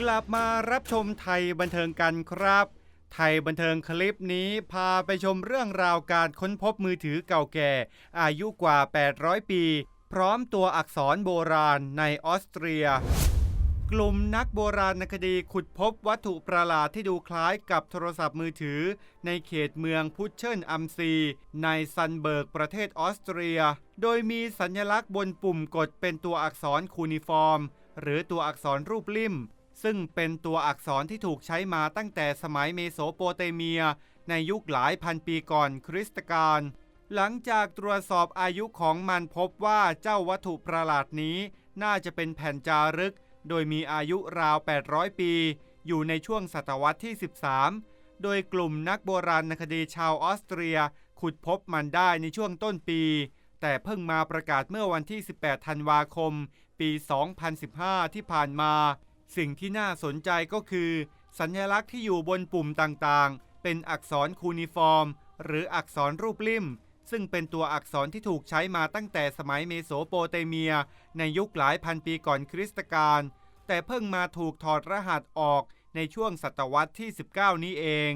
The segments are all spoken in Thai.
กลับมารับชมไทยบันเทิงกันครับ ไทยบันเทิงคลิปนี้พาไปชมเรื่องราวการค้นพบมือถือเก่าแก่ อายุกว่า 800 ปี พร้อมตัวอักษรโบราณในออสเตรีย กลุ่มนักโบราณคดีขุดพบวัตถุประหลาดที่ดูคล้ายกับโทรศัพท์มือถือ ในเขตเมืองพุชเชิลอัมซี ในซันเบิร์กประเทศออสเตรีย โดยมีสัญลักษณ์บนปุ่มกดเป็นตัวอักษรคูนิฟอร์ม หรือตัวอักษรรูปลิ่ม ซึ่งเป็นตัวอักษรที่ถูกใช้มาตั้งแต่สมัยเมโสโปเตเมีย ในยุคหลายพันปีก่อนคริสตกาลหลังจากตรวจสอบอายุของมันพบว่าเจ้าวัตถุประหลาดนี้ น่าจะเป็นแผ่นจารึก โดยมีอายุราว 800 ปี อยู่ในช่วงศตวรรษที่ 13 โดยกลุ่มนักโบราณคดีชาวออสเตรีย ขุดพบมันได้ในช่วงต้นปี แต่เพิ่งมาประกาศเมื่อวันที่ 18 ธันวาคม ปี 2015 ที่ผ่านมา สิ่งที่น่าสนใจก็คือ สัญลักษณ์ที่อยู่บนปุ่มต่างๆ เป็นอักษรคูนิฟอร์ม หรืออักษรรูปลิ่ม ซึ่งเป็นตัวอักษรที่ถูกใช้มาตั้งแต่สมัยเมโสโปเตเมีย ในยุคหลายพันปีก่อนคริสตกาลแต่เพิ่งมาถูกถอดรหัสออกในช่วงศตวรรษที่ 19 นี้เอง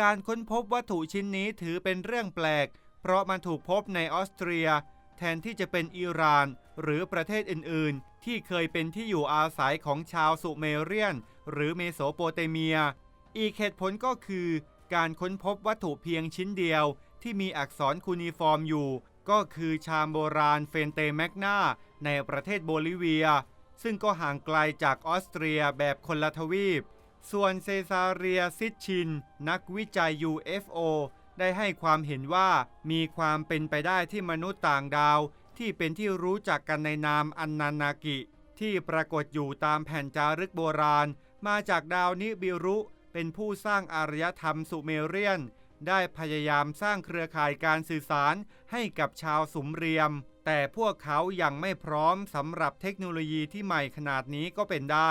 การค้นพบวัตถุชิ้นนี้ถือเป็นเรื่องแปลก เพราะมันถูกพบในออสเตรีย แทนที่จะเป็นอิหร่าน หรือประเทศอื่น ๆ ที่เคยเป็นที่อยู่อาศัยของชาวสุเมเรียน หรือเมโสโปเตเมีย อีกเหตุผลก็คือ การค้นพบวัตถุเพียงชิ้นเดียว ที่มีอักษรคูนิฟอร์มอยู่ ก็คือชามโบราณเฟนเตแมกนาในประเทศโบลิเวีย ซึ่งก็ห่างไกลจากออสเตรียแบบคนละทวีป ส่วนเซซาเรียซิดชิน นักวิจัย UFO ได้ให้ความเห็นว่ามีความเป็นไปได้ที่มนุษย์ต่างดาว ที่เป็นที่รู้จักกันในนามอันนานากิ ที่ปรากฏอยู่ตามแผ่นจารึกโบราณ มาจากดาวนิบิรุ เป็นผู้สร้างอารยธรรมสุเมเรียน ได้พยายามสร้างเครือข่ายการสื่อสารให้กับชาวสุมเรียม แต่พวกเขายังไม่พร้อมสำหรับเทคโนโลยีที่ใหม่ขนาดนี้ก็เป็นได้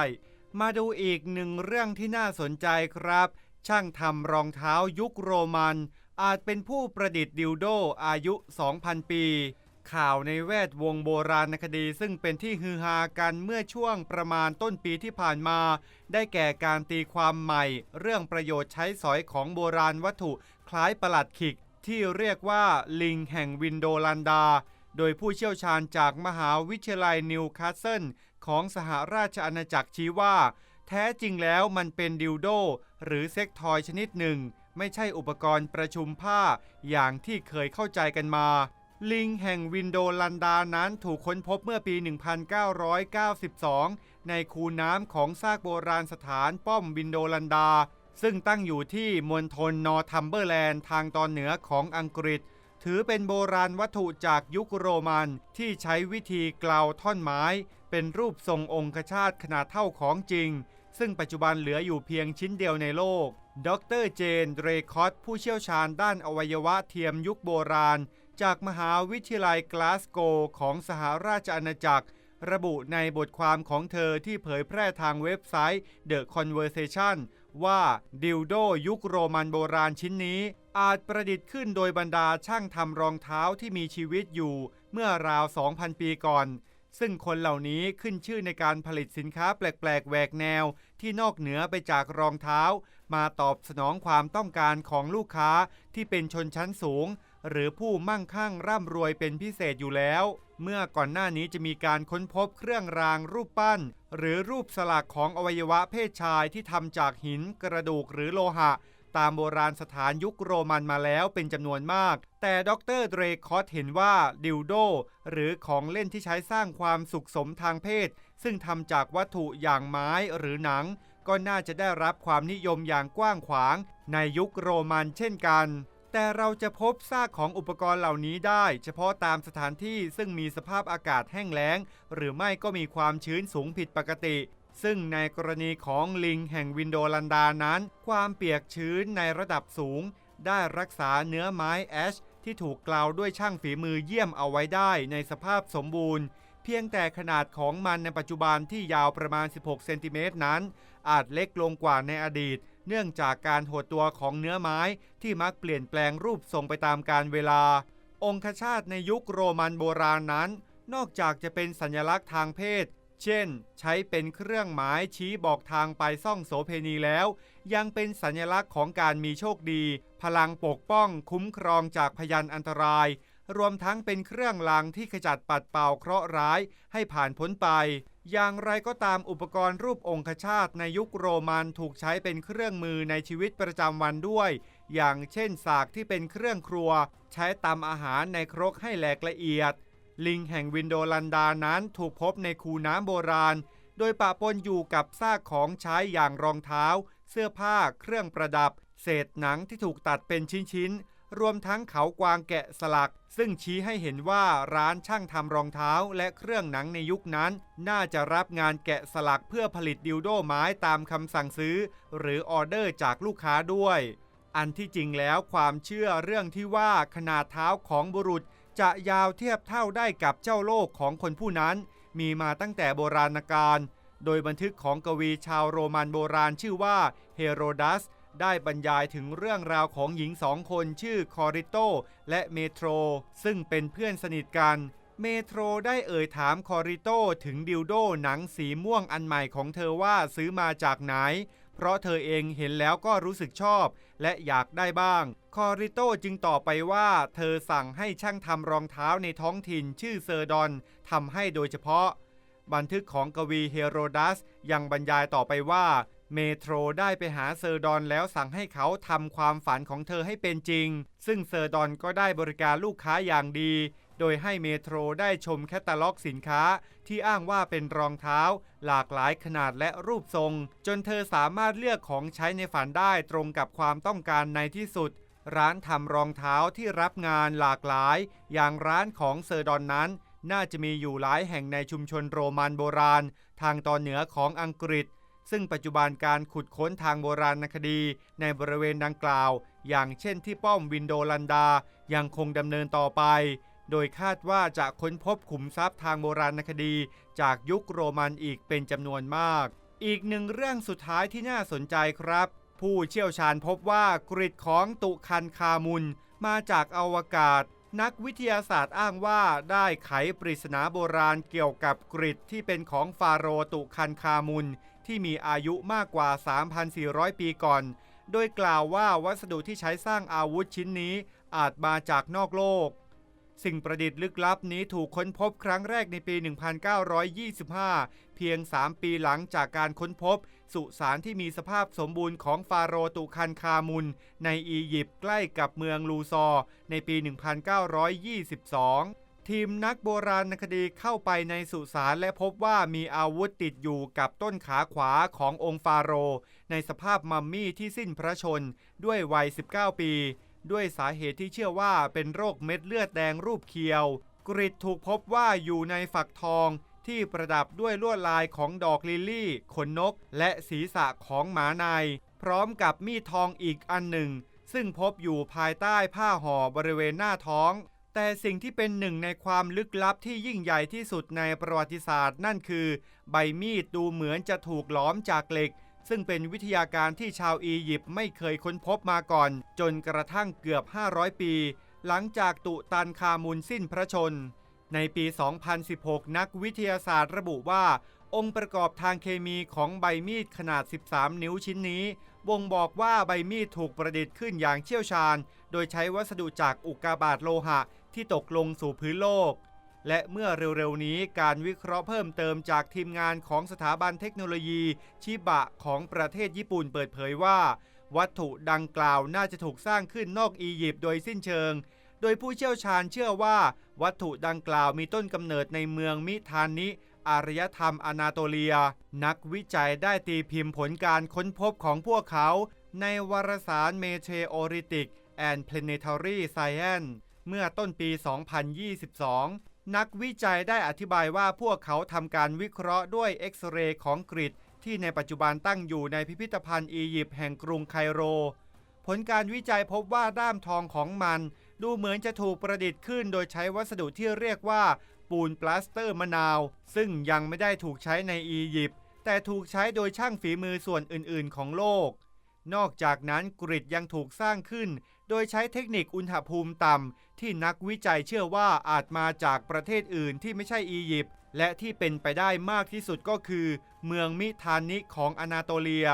มาดูอีกหนึ่งเรื่องที่น่าสนใจครับช่างทำรองเท้ายุคโรมัน อาจเป็นผู้ประดิษฐ์ดิวโดอายุ 2,000 ปี ข่าวในแวดวงโบราณคดีซึ่งเป็นที่ฮือฮากันเมื่อช่วงประมาณต้นปีที่ผ่านมา ได้แก่การตีความใหม่ เรื่องประโยชน์ใช้สอยของโบราณวัตถุคล้ายประหลัดขิก ที่เรียกว่าลิงแห่งวินโดลันดา โดยผู้เชี่ยวชาญจากมหาวิทยาลัยนิวคาสเซิลของสหราชอาณาจักรชี้ว่า แท้จริงแล้วมันเป็นดิวโดหรือเซ็กทอยชนิดหนึ่ง ไม่ใช่อุปกรณ์ประชุมผ้าอย่างที่เคยเข้าใจกันมา ลิงแห่งวินโดลันดานั้นถูกค้นพบเมื่อปี 1992 ในคูน้ำของซากโบราณสถานป้อมวินโดลันดา ซึ่งตั้งอยู่ที่มณฑลนอร์ทัมเบอร์แลนด์ทางตอนเหนือของอังกฤษ ถือเป็นโบราณวัตถุจากยุคโรมันที่ใช้วิธีกลาวท่อนไม้ เป็นรูปทรงองคชาตขนาดเท่าของจริง ซึ่งปัจจุบันเหลืออยู่เพียงชิ้นเดียวในโลก ดรเจนเดรคอตผู้เชี่ยวชาญด้านอวัยวะเทียมยุคโบราณ จากมหาวิทยาลัยกลาสโกของสหราชอาณาจักร ระบุในบทความของเธอที่เผยแพร่ทางเว็บไซต์ The Conversation ว่าดิวโดยุคโรมันโบราณชิ้นนี้ อาจประดิษฐ์ขึ้นโดยบรรดาช่างทำรองเท้าที่มีชีวิตอยู่ เมื่อราว 2,000 ปีก่อน ซึ่งคนเหล่านี้ขึ้นชื่อในการผลิตสินค้าแปลกๆแหวกแนว ที่นอกเหนือไปจากรองเท้า มาตอบสนองความต้องการของลูกค้าที่เป็นชนชั้นสูง หรือผู้มั่งคั่งร่ำรวยเป็นพิเศษอยู่แล้ว เมื่อก่อนหน้านี้จะมีการค้นพบเครื่องรางรูปปั้น หรือรูปสลักของอวัยวะเพศชายที่ทำจากหินกระดูกหรือโลหะ ตามโบราณสถานยุคโรมันมาแล้วเป็นจำนวนมาก แต่ดรเดรคอตเห็นว่าดิวโด หรือของเล่นที่ใช้สร้างความสุขสมทางเพศ ซึ่งทำจากวัตถุอย่างไม้หรือหนัง ก็น่าจะได้รับความนิยมอย่างกว้างขวาง ในยุคโรมันเช่นกันแต่เราจะพบซากของอุปกรณ์เหล่านี้ได้ เฉพาะตามสถานที่ซึ่งมีสภาพอากาศแห้งแล้ง หรือไม่ก็มีความชื้นสูงผิดปกติ ซึ่งในกรณีของลิงแห่งวินโดลันดานั้น ความเปียกชื้นในระดับสูง ได้รักษาเนื้อไม้แอชที่ถูกกล่าวด้วยช่างฝีมือเยี่ยมเอาไว้ได้ในสภาพสมบูรณ์ เพียงแต่ขนาดของมันในปัจจุบันที่ยาวประมาณ 16 เซนติเมตรนั้น อาจเล็กลงกว่าในอดีต เนื่องจากการหดตัวของเนื้อไม้ที่มักเปลี่ยนแปลงรูปทรงไปตามกาลเวลา องคชาตในยุคโรมันโบราณนั้น นอกจากจะเป็นสัญลักษณ์ทางเพศ เช่น ใช้เป็นเครื่องหมายชี้บอกทางไปซ่องโสเพณีแล้ว ยังเป็นสัญลักษณ์ของการมีโชคดี พลังปกป้องคุ้มครองจากพยันอันตราย รวมทั้งเป็นเครื่องรางที่ขจัดปัดเป่าเคราะห์ร้ายให้ผ่านพ้นไป อย่างไรก็ตามอุปกรณ์รูปองคชาตในยุคโรมันถูกใช้เป็นเครื่องมือในชีวิตประจำวันด้วย อย่างเช่นสากที่เป็นเครื่องครัว ใช้ตำอาหารในครกให้แหลกละเอียด ลิงแห่งวินโดลันดานั้นถูกพบในคูน้ำโบราณ โดยปะปนอยู่กับซากของใช้อย่างรองเท้า เสื้อผ้า เครื่องประดับ เศษหนังที่ถูกตัดเป็นชิ้นๆ รวมทั้งเขากวางแกะสลัก ซึ่งชี้ให้เห็นว่าร้านช่างทำรองเท้าและเครื่องหนังในยุคนั้น น่าจะรับงานแกะสลักเพื่อผลิตดิวโดไม้ตามคำสั่งซื้อ หรือออเดอร์จากลูกค้าด้วยอันที่จริงแล้วความเชื่อเรื่องที่ว่าขนาดเท้าของบุรุษ จะยาวเทียบเท่าได้กับเจ้าโลกของคนผู้นั้น มีมาตั้งแต่โบราณกาลโดยบันทึกของกวีชาวโรมันโบราณชื่อว่าเฮโรดัส ได้บรรยายถึงเรื่องราวของหญิงสองคนชื่อคอริโตและเมโทร ซึ่งเป็นเพื่อนสนิทกัน เมโทรได้เอ่ยถามคอริโตถึงดิวโดหนังสีม่วงอันใหม่ของเธอว่าซื้อมาจากไหน เพราะเธอเองเห็นแล้วก็รู้สึกชอบ และอยากได้บ้าง คอริโตจึงตอบไปว่า เธอสั่งให้ช่างทำรองเท้าในท้องถิ่นชื่อเซอร์ดอนทำให้โดยเฉพาะ บันทึกของกวีเฮโรดัสยังบรรยายต่อไปว่า เมโทรได้ไปหาเซอร์ดอนแล้วสั่งให้เขาทำความฝันของเธอให้เป็นจริง ซึ่งเซอร์ดอนก็ได้บริการลูกค้าอย่างดี โดยให้เมโทรได้ชมแคตตาล็อกสินค้าที่อ้างว่าเป็นรองเท้า หลากหลายขนาดและรูปทรง จนเธอสามารถเลือกของใช้ในฝันได้ตรงกับความต้องการในที่สุด ร้านทำรองเท้าที่รับงานหลากหลาย อย่างร้านของเซอร์ดอนนั้น น่าจะมีอยู่หลายแห่งในชุมชนโรมันโบราณ ทางตอนเหนือของอังกฤษซึ่งปัจจุบันการขุดค้นทางโบราณคดี ในบริเวณดังกล่าว อย่างเช่นที่ป้อมวินโดลันดายังคงดำเนินต่อไป โดยคาดว่าจะค้นพบขุมทรัพย์ทางโบราณคดี จากยุคโรมันอีกเป็นจำนวนมาก อีกหนึ่งเรื่องสุดท้ายที่น่าสนใจครับ ผู้เชี่ยวชาญพบว่ากริดของตุคันคามุนมาจากอวกาศ นักวิทยาศาสตร์อ้างว่าได้ไขปริศนาโบราณเกี่ยวกับกริดที่เป็นของฟาโรตุคันคามุนที่มีอายุมากกว่า 3,400 ปีก่อน โดยกล่าวว่าวัสดุที่ใช้สร้างอาวุธชิ้นนี้อาจมาจากนอกโลก สิ่งประดิษฐ์ลึกลับนี้ถูกค้นพบครั้งแรกในปี 1925 เพียง 3 ปีหลังจากการค้นพบ สุสานที่มีสภาพสมบูรณ์ของฟาโรตุคันคามุน ในอียิปต์ใกล้กับเมืองลูซอร์ในปี 1922ทีมนักโบราณคดีเข้าไปในสุสานและพบว่ามีอาวุธติดอยู่กับต้นขาขวาขององค์ฟาโร ในสภาพมัมมี่ที่สิ้นพระชน ด้วยวัย 19 ปี ด้วยสาเหตุที่เชื่อว่าเป็นโรคเม็ดเลือดแดงรูปเคียว กริดถูกพบว่าอยู่ในฝักทองที่ประดับด้วยลวดลายของดอกลิลลี่ ขนนก และศีรษะของหมาใน พร้อมกับมีดทองอีกอันหนึ่ง ซึ่งพบอยู่ภายใต้ผ้าห่อบริเวณหน้าท้อง แต่สิ่งที่เป็นหนึ่งในความลึกลับที่ยิ่งใหญ่ที่สุดในประวัติศาสตร์นั่นคือ ใบมีดดูเหมือนจะถูกหลอมจากเหล็ก ซึ่งเป็นวิทยาการที่ชาวอียิปต์ไม่เคยค้นพบมาก่อน จนกระทั่งเกือบ 500 ปี หลังจากตุตันคามุนสิ้นพระชน ในปี 2016 นักวิทยาศาสตร์ระบุว่า องค์ประกอบทางเคมีของใบมีดขนาด 13 นิ้วชิ้นนี้บ่งบอกว่าใบมีดถูกประดิษฐ์ขึ้นอย่างเชี่ยวชาญ โดยใช้วัสดุจากอุกกาบาตโลหะที่ตกลงสู่พื้นโลก และเมื่อเร็วๆนี้การวิเคราะห์เพิ่มเติมจากทีมงานของสถาบันเทคโนโลยี ชิบะของประเทศญี่ปุ่นเปิดเผยว่า วัตถุดังกล่าวน่าจะถูกสร้างขึ้นนอกอียิปต์โดยสิ้นเชิง โดยผู้เชี่ยวชาญเชื่อว่า วัตถุดังกล่าวมีต้นกำเนิดในเมืองมิทานิอารยธรรมอนาโตเลีย นักวิจัยได้ตีพิมพ์ผลการค้นพบของพวกเขา ในวารสาร Meteoritic and Planetary Science เมื่อต้นปี 2022 นักวิจัยได้อธิบายว่าพวกเขาทำการวิเคราะห์ด้วยเอ็กซเรย์ของกริดที่ในปัจจุบันตั้งอยู่ในพิพิธภัณฑ์อียิปต์แห่งกรุงไคโร ผลการวิจัยพบว่าด้ามทองของมัน ดูเหมือนจะถูกประดิษฐ์ขึ้นโดยใช้วัสดุที่เรียกว่า ปูนปลาสเตอร์มะนาว ซึ่งยังไม่ได้ถูกใช้ในอียิปต์แต่ถูกใช้โดยช่างฝีมือส่วนอื่น ๆ ของโลก นอกจากนั้นกริดยังถูกสร้างขึ้น โดยใช้เทคนิคอุณหภูมิต่ำ ที่นักวิจัยเชื่อว่าอาจมาจากประเทศอื่นที่ไม่ใช่อียิปต์และที่เป็นไปได้มากที่สุดก็คือ เมืองมิทานิของอนาโตเลีย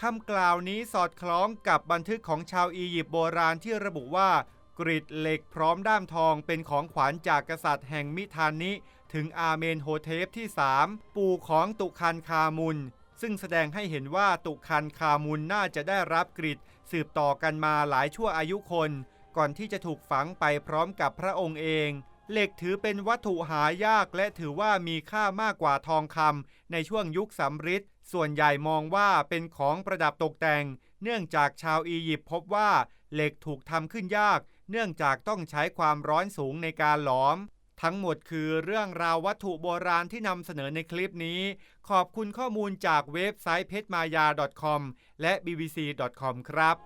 คำกล่าวนี้สอดคล้องกับบันทึกของชาวอียิปต์โบราณที่ระบุว่ากริดเหล็กพร้อมด้ามทองเป็นของขวัญจากกษัตริย์แห่งมิทานิ ถึงอาเมนโฮเทปที่ 3 ปู่ของตุคันคามุน ซึ่งแสดงให้เห็นว่าตุคันคามุนน่าจะได้รับกริดสืบต่อกันมาหลายชั่วอายุคน ก่อนที่จะถูกฝังไปพร้อมกับพระองค์เอง เหล็กถือเป็นวัตถุหายากและถือว่ามีค่ามากกว่าทองคำในช่วงยุคสำริดส่วนใหญ่มองว่าเป็นของประดับตกแต่ง เนื่องจากชาวอียิปต์พบว่าเหล็กถูกทำขึ้นยาก เนื่องจากต้องใช้ความร้อนสูงในการหลอมทั้งหมดคือเรื่องราววัตถุโบราณที่นำเสนอในคลิปนี้ ขอบคุณข้อมูลจากเว็บไซต์เพชรมายา .com และ bbc.com ครับ